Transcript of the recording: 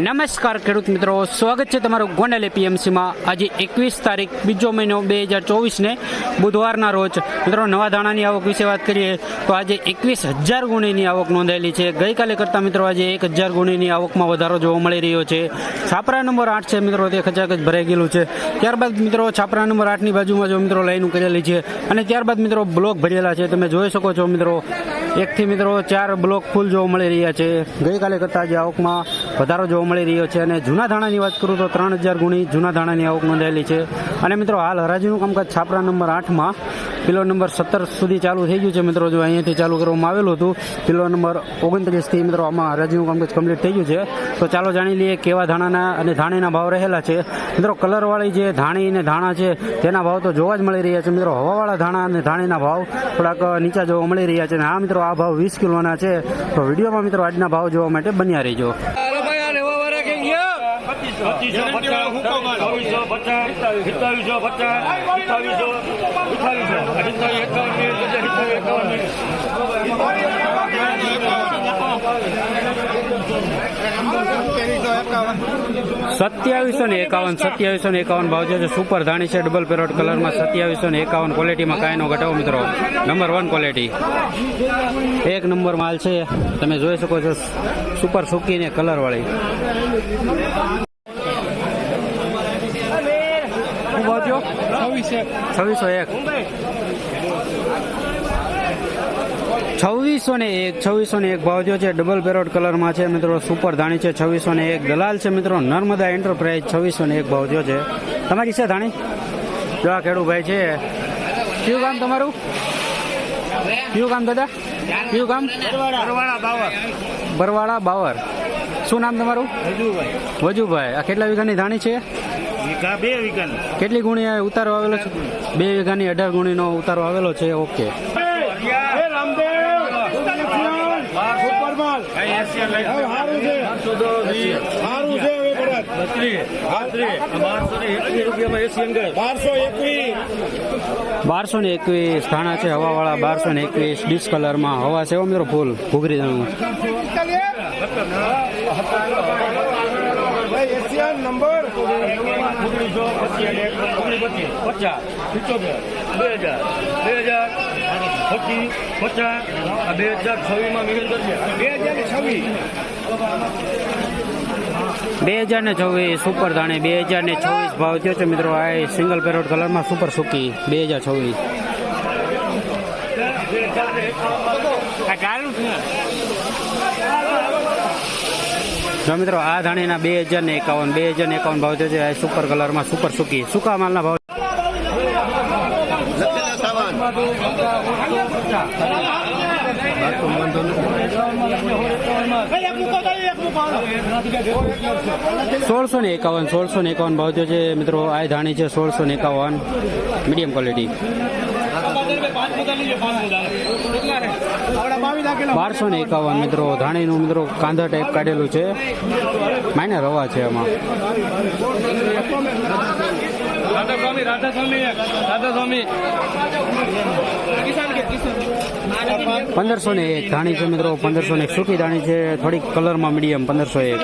નમસ્કાર ખેડૂત મિત્રો, સ્વાગત છે તમારું ગોંડલ એપીએમસીમાં આજે એકવીસ તારીખ, બીજો મહિનો બે હજાર ચોવીસને, બુધવારના રોજ. મિત્રો, નવા દાણાની આવક વિશે વાત કરીએ, તો આજે એકવીસ હજાર ગુણીની આવક નોંધાયેલી છે. ગઈકાલે કરતાં મિત્રો, આજે એક હજાર ગુણીની આવકમાં વધારો જોવા મળી રહ્યો છે. છાપરા નંબર આઠ છે મિત્રો, તે ખચાક જ ભરાઈ ગયેલું છે. ત્યારબાદ મિત્રો, છાપરા નંબર આઠની બાજુમાં જો મિત્રો લાઈન કરેલી છે, અને ત્યારબાદ મિત્રો, બ્લોક ભરેલા છે. તમે જોઈ શકો છો મિત્રો, એકથી મિત્રો ચાર બ્લોક ફૂલ જોવા મળી રહ્યા છે. ગઈકાલે કરતાં આજે આવકમાં વધારો જોવા મળી રહ્યો છે અને જૂના ધાણાની વાત કરું તો ત્રણ હજાર ગુણી જૂના ધાણાની આવક નોંધાયેલી છે. અને મિત્રો, હાલ હરાજીનું કામકાજ છાપરા નંબર આઠમાં કિલો નંબર સત્તર સુધી ચાલુ થઈ ગયું છે. મિત્રો, જો અહીંયાથી ચાલુ કરવામાં આવેલું હતું પિલો નંબર ઓગણત્રીસથી મિત્રો, આમાં હરાજીનું કામકાજ કમ્પ્લીટ થઈ ગયું છે. તો ચાલો જાણી લઈએ કેવા ધાણાના અને ધાણીના ભાવ રહેલા છે. મિત્રો, કલરવાળી જે ધાણી અને ધાણા છે, તેના ભાવ તો જોવા જ મળી રહ્યા છે. મિત્રો, હવાવાળા ધાણા અને ધાણીના ભાવ થોડાક નીચા જોવા મળી રહ્યા છે. અને આ મિત્રો, આ ભાવ વીસ કિલોના છે. તો વિડીયોમાં મિત્રો, આજના ભાવ જોવા માટે બન્યા રહીજો. પચીસો પચાસ છવ્વીસો પચાસ સિત્તાવીસો પચાસ અઠાવીસો અઠાવીસો અઠાવીસ એકાવન અઠાવીસ એકાવન સત્યાવીસો ને એકાવન સત્યાવીસો ને એકાવન ભાવ છે સુપર ધાણી છે ડબલ પેરોટ કલરમાં સત્યાવીસો ને એકાવન ક્વોલિટીમાં કાંઈનો ઘટાવો મિત્રો. નંબર વન ક્વોલિટી એક નંબર માલ છે. તમે જોઈ શકો છો સુપર સૂકી ને કલરવાળી શું ભાવ થયો છવ્વીસો એક. છવ્વીસો ને એક છવ્વીસો ને એક ભાવ જો છે. ડબલ પેરોટ કલરમાં છે મિત્રો. સુપર ધાણી છે. છવ્વીસો ને એક. દલાલ છે મિત્રો. નર્મદા એન્ટરપ્રાઇઝ છવ્વીસો ને એક ભાવ જો છે. તમારી છે ધાણી? જો આ ખેડૂભાઈ છે. કયું કામ તમારું? કયું કામ દાદા? કયું કામ બરવાળા બાવર. શું નામ તમારું? વજુભાઈ. આ કેટલા વીઘાની ધાણી છે? વીઘા બે વીઘા કેટલી ગુણી આ ઉતારો આવેલો છે? બે વીઘાની અઢાર ગુણીનો ઉતારો આવેલો છે ઓકે. બારસો ને એકવીસ થાણા છે હવાવાળા બારસો ને એકવીસ ડીશ કલરમાં હવા છે એવો મિત્રો ફૂલ. ઘૂઘરી દાણું એશિયન નંબર ઓગણીસો પચાસ પિત્તોતેર બે હજાર બે હજાર પચીસ પચાસ આ બે હજાર છવ્વીસમાં મિલન કરશે બે હજાર છવ્વીસ બે હજાર ને છવ્વીસ સુપર ધાણે. બે હજાર ને ચોવીસ ભાવ થયો છે મિત્રો. આ સિંગલ પેરોડ કલરમાં સુપર સુકી બે હજાર ચોવીસ જો મિત્રો, આ ધાણીના બે હજાર ને એકાવન, બે હજાર ને એકાવન ભાવ થયો છે. સુપર કલરમાં સુપર સુકી. સુકા માલના ભાવ? સોળસો ને એકાવન, સોળસો ને એકાવન ભાવ થયો છે. મિત્રો, આ ધાણી છે સોળસો ને એકાવન. મીડિયમ ક્વોલિટી બારસો ને એકાવન મિત્રો ધાણીનું મિત્રો કાંદા ટાઈપ કાઢેલું છે. માયને રવા છે એમાં રાધા સ્વામી રાધા સ્વામી રાધા સ્વામી પંદરસો ને એક ધાણી છે મિત્રો પંદરસો ને એક સૂકી ધાણી છે. થોડીક કલરમાં મીડિયમ પંદરસો એક.